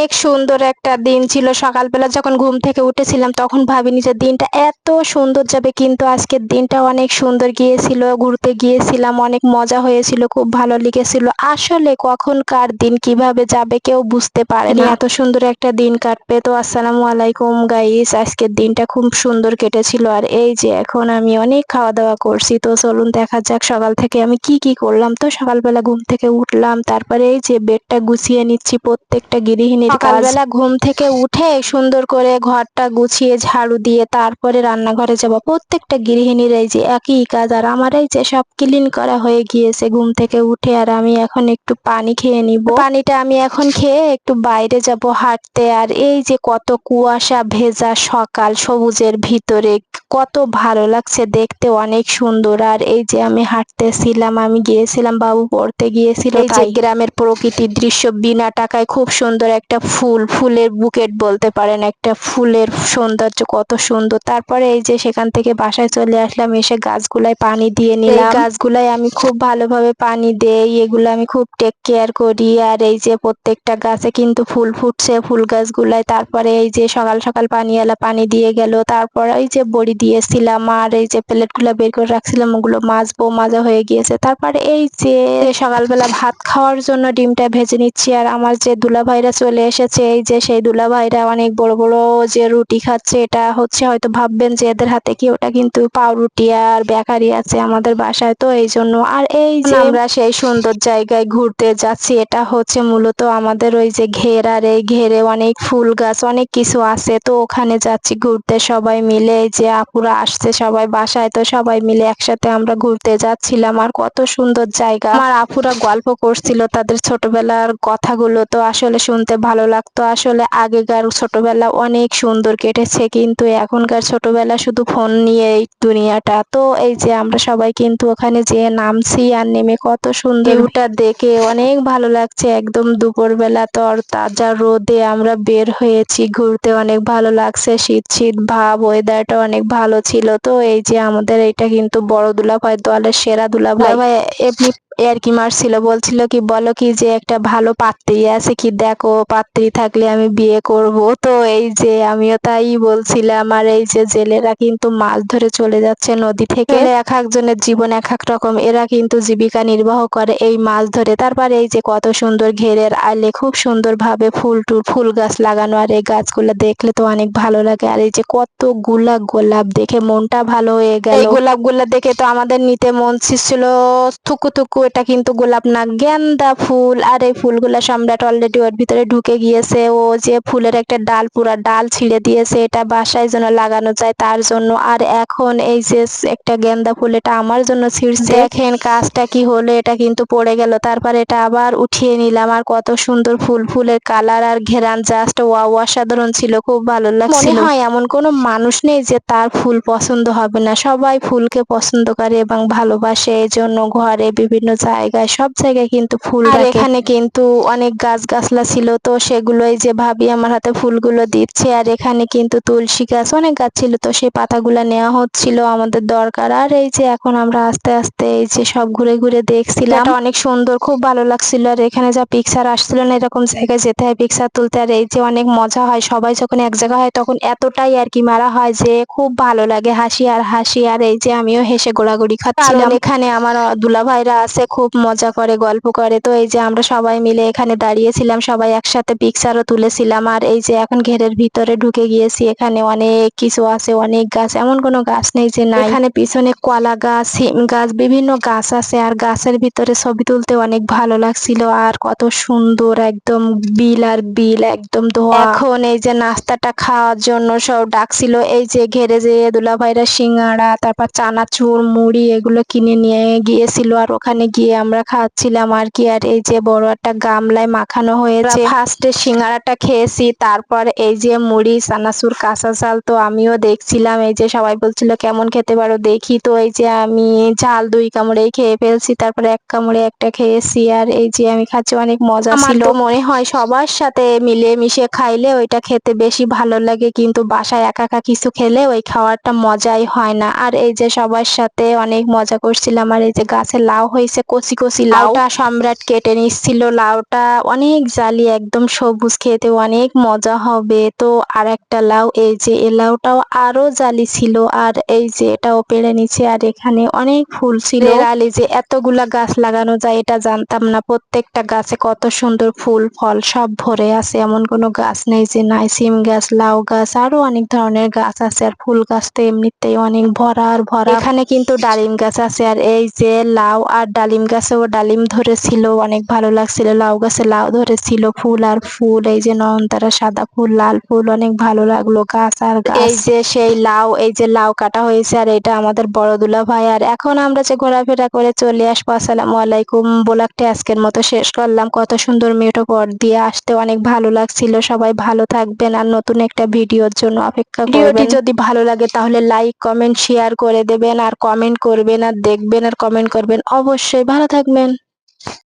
অনেক সুন্দর একটা দিন ছিল। সকালবেলা যখন ঘুম থেকে উঠেছিলাম তখন ভাবিনি যে দিনটা এত সুন্দর যাবে কিন্তু আজকের দিনটা অনেক সুন্দর গিয়েছিল ঘুরতে গিয়েছিলাম অনেক মজা হয়েছিল খুব ভালো লেগেছিল। আসলে কখন কার দিন কীভাবে যাবে কেউ বুঝতে পারেনি এত সুন্দর একটা দিন কাটবে। তো আসসালামু আলাইকুম গাইস আজকের দিনটা খুব সুন্দর কেটেছিল। আর এই যে এখন আমি অনেক খাওয়া দাওয়া করছি তো চলুন দেখা যাক সকাল থেকে আমি কি কি করলাম। তো সকালবেলা ঘুম থেকে উঠলাম তারপরে এই যে বেডটা গুছিয়ে নিচ্ছি প্রত্যেকটা গৃহিণীর সকালবেলা ঘুম থেকে উঠে সুন্দর করে ঘরটা গুছিয়ে ঝাড়ু দিয়ে তারপরে রান্নাঘরে যাব। প্রত্যেকটা গৃহিণীর এই যে একই কাজ, আর আমার এই যে সব ক্লিন করা হয়ে গিয়েছে ঘুম থেকে উঠে, আর আমি এখন একটু পানি খেয়ে নিব। পানিটা আমি এখন খেয়ে একটু বাইরে যাব হাঁটতে, আর এই যে কত কুয়াশা, ভেজা সকাল সবুজের ভিতরে কত ভালো লাগছে দেখতে অনেক সুন্দর। আর এই যে আমি হাঁটতেছিলাম আমি গিয়েছিলাম বাবু পড়তে গিয়েছিল এই যে গ্রামের প্রকৃতির দৃশ্য বিনা টাকায় খুব সুন্দর একটা ফুল ফুলের বুকেট বলতে পারেন একটা ফুলের সৌন্দর্য কত সুন্দর। তারপরে এই যে সেখান থেকে বাসায় চলে আসলাম এসে গাছগুলায় পানি দিয়ে নিলাম। গাছগুলাই আমি খুব ভালোভাবে পানি দেই এগুলো আমি খুব টেক কেয়ার করি। আর এই যে প্রত্যেকটা গাছে কিন্তু ফুল ফুটছে ফুল গাছগুলায়। তারপরে এই যে সকাল সকাল পানিওয়ালা পানি দিয়ে গেল তারপরে এই যে বড়ি দিয়েছিলাম আর এই যে প্লেটগুলো বের করে রাখছিলাম ওগুলো মাজবো মাজা হয়ে গিয়েছে। তারপরে এই যে সকালবেলা ভাত খাওয়ার জন্য ডিমটা ভেজে নিচ্ছি আর আমার যে দুলাভাইরা চলে এসেছে এই যে সেই দুলাভাইরা অনেক বড় বড় যে রুটি খাচ্ছে এটা হচ্ছে হয়তো ভাববেন যে এদের হাতে কি ওটা কিন্তু পাউরুটি আর বেকারি আছে আমাদের বাসায় তো এই জন্য। আর এই যে আমরা সেই সুন্দর জায়গায় ঘুরতে যাচ্ছি এটা হচ্ছে মূলত আমাদের ওই যে ঘের আর এই ঘেরে অনেক ফুল গাছ অনেক কিছু আছে তো ওখানে যাচ্ছি ঘুরতে সবাই মিলে এই যে আপুরা আসছে সবাই বাসায়, তো সবাই মিলে একসাথে আমরা ঘুরতে যাচ্ছিলাম। আর কত সুন্দর জায়গা। আমার আপুরা গল্প করছিল তাদের ছোটবেলার কথাগুলো, তো আসলে শুনতে ভালো লাগতো। আসলে আগেকার ছোটবেলা অনেক সুন্দর কেটেছে, কিন্তু এখনকার ছোটবেলা শুধু ফোন নিয়ে এই দুনিয়াটা। তো এই যে আমরা সবাই কিন্তু ওখানে যেয়ে নামছি আর নেমে কত সুন্দর ভিউটা দেখে অনেক ভালো লাগছে। একদম দুপুরবেলা তর তাজা রোদে আমরা বের হয়েছি, ঘুরতে অনেক ভালো লাগছে। শীত শীত ভাব ওয়েদারটা অনেক ভালো ছিল। তো এই যে আমাদের এটা কিন্তু বড় দুলাভাই দলের সেরা দুলাভাই। ভাই এমনি আর কি মারছিল বলছিল কি বলো কি যে একটা ভালো পাত্রী আছে কি? দেখো পাত্রী থাকলে আমি বিয়ে করব। তো এই যে আমিও তাই বলছিলাম আর এই যে জেলেরা কিন্তু মাছ ধরে চলে যাচ্ছে নদী থেকে। এক একজনের জীবন এক এক রকম। এরা কিন্তু জীবিকা নির্বাহ করে এই মাছ ধরে। তারপর এই যে কত সুন্দর ঘেরের আলে খুব সুন্দর ভাবে ফুল টুল ফুল গাছ লাগানো। আর এই গাছগুলো দেখলে তো অনেক ভালো লাগে। আর এই যে কতগুলা গোলাপ দেখে মনটা ভালো হয়ে গেল। এই গোলাপগুলা দেখে তো আমাদের নিতে মন ছিল থুকু থুকু এটা কিন্তু গোলাপ না গেন্দা ফুল। আর এই ফুলগুলা সম্রাট অলরেডি ওর ভিতরে ঢুকে গিয়েছে। ও যে ফুলের একটা ডাল পুরা ডাল ছিঁড়ে দিয়েছে এটা বাসায় যেন লাগানো যায় তার জন্য। আর এখন এই যে একটা গেন্দা ফুল এটা আমার জন্য ছিঁড়ছে। দেখেন কাজটা কি হলো এটা কিন্তু পড়ে গেল। তারপর এটা আবার উঠিয়ে নিলাম। আর কত সুন্দর ফুল ফুলের কালার আর ঘেরান জাস্ট ওয়াও অসাধারণ ছিল খুব ভালো লাগছিল। মনে হয় এমন কোনো মানুষ নেই যে তার ফুল পছন্দ হবে না। সবাই ফুলকে পছন্দ করে এবং ভালোবাসে। এই জন্য ঘরে বিভিন্ন জায়গায় সব জায়গায় কিন্তু ফুল আর এখানে কিন্তু অনেক গাছ গাছলা ছিল তো সেগুলোই যে ভাবি আমার হাতে ফুলগুলো দিচ্ছে আর এখানে কিন্তু তুলসী গাছ অনেক গাছ ছিল তো সেই পাতাগুলো নেওয়া হচ্ছিল আমাদের দরকার। আর এই যে এখন আমরা আস্তে আস্তে এই যে সব ঘুরে ঘুরে দেখছিলাম। অনেক সুন্দর খুব ভালো লাগছিল। আর এখানে যা পিকচার আসছিল না এরকম জায়গায় যেতে হয় পিকচার তুলতে। আর এই যে অনেক মজা হয় সবাই যখন এক জায়গায় হয় তখন এতটাই আর কি মারা হয় যে খুব ভালো লাগে হাসি আর হাসি। আর এই যে আমিও হেসে গোড়াগড়ি খাচ্ছিলাম। এখানে আমার দুলা ভাইরা আছে খুব মজা করে, গল্প করে। তো এই যে আমরা সবাই মিলে এখানে দাঁড়িয়েছিলাম, সবাই একসাথে পিকচারও তুলেছিলাম। আর এই যে এখন ঘেরের ভিতরে ঢুকে গিয়েছি, এখানে অনেক কিছু আছে, অনেক গাছ, এমন কোনো গাছ নেই যে না এখানে পিছনে কলা গাছ হিম গাছ, বিভিন্ন গাছ আছে। আর গাছের ভিতরে ছবি তুলতে অনেক ভালো লাগছিল। আর কত সুন্দর একদম বিল আর বিল, একদম ধোয়া। এখন এই যে নাস্তাটা খাওয়ার জন্য সব ডাকছিল। এই যে ঘেরে যে দুলাভাইরা সিঙ্গাড়া, তারপর চানাচুর, মুড়ি, এগুলো কিনে নিয়ে গিয়েছিল। আর ওখানে গিয়ে আমরা খাচ্ছিলাম আর কি। আর এই যে বড় একটা গামলায় মাখানো হয়েছে। ফার্স্টে সিঙ্গারাটা খেয়েছি তারপর এই যে মুড়ি সানাসুর কাঁচা চাল তো আমিও দেখছিলাম। এই যে সবাই বলছিল কেমন খেতে পারো দেখি তো। এই যে আমি ঝাল দুই কামড়েই খেয়ে ফেলছি তারপরে এক কামড়ে একটা খেয়েছি। আর এই যে আমি খাচ্ছি অনেক মজা ছিল। মনে হয় সবার সাথে মিলে মিশে খাইলে ওইটা খেতে বেশি ভালো লাগে কিন্তু বাসায় একা একা কিছু খেলে ওই খাওয়ারটা মজাই হয় না। আর এই যে সবার সাথে অনেক মজা করছিলাম। আর এই যে গাছে লাউ হয়েছে নিচে কচি কচি লাউটা সম্রাট কেটে নিচ্ছিল। লাউটা অনেক জালি একদম সবুজ খেতে অনেক মজা হবে। তো আর একটা লাউ এই যে এই লাউটাও আরও জালি ছিল আর এই যে এটাও পেড়ে নিচ্ছে আর এখানে অনেক ফুল ছিল। আলি যে এতগুলা গাছ লাগানো যায় এটা জানতাম না। প্রত্যেকটা গাছে কত সুন্দর ফুল ফল সব ভরে আছে। এমন কোনো গাছ নেই যে নাই সিম গাছ লাউ গাছ আরও অনেক ধরনের গাছ আছে। আর ফুল গাছ তো এমনিতেই অনেক ভরা আর ভরা। এখানে কিন্তু ডালিম গাছ আছে আর এই যে লাউ আর ডালিম গাছেও ডালিম ধরেছিল অনেক ভালো লাগছিল। লাউ গাছে লাউ ধরেছিল ফুল আর ফুল এই যে নয়নতারা সাদা ফুল লাল ফুল অনেক ভালো লাগল। গাছ আর গাছ। এই যে সেই লাউ এই যে লাউ কাটা হয়েছে আর এটা আমাদের বড় দুলা ভাই। আর এখন আমরা যে ঘোরাফেরা করে চলে আসব আসসালামু আলাইকুম। ব্লগটি আজকের মতো শেষ করলাম। কত সুন্দর মেটো পর দিয়ে আসতে অনেক ভালো লাগছিল। সবাই ভালো থাকবেন আর নতুন একটা ভিডিওর জন্য অপেক্ষা ভিডিওটি যদি ভালো লাগে তাহলে লাইক কমেন্ট শেয়ার করে দেবেন। আর কমেন্ট করবেন আর দেখবেন আর কমেন্ট করবেন। ভালো থাকবেন।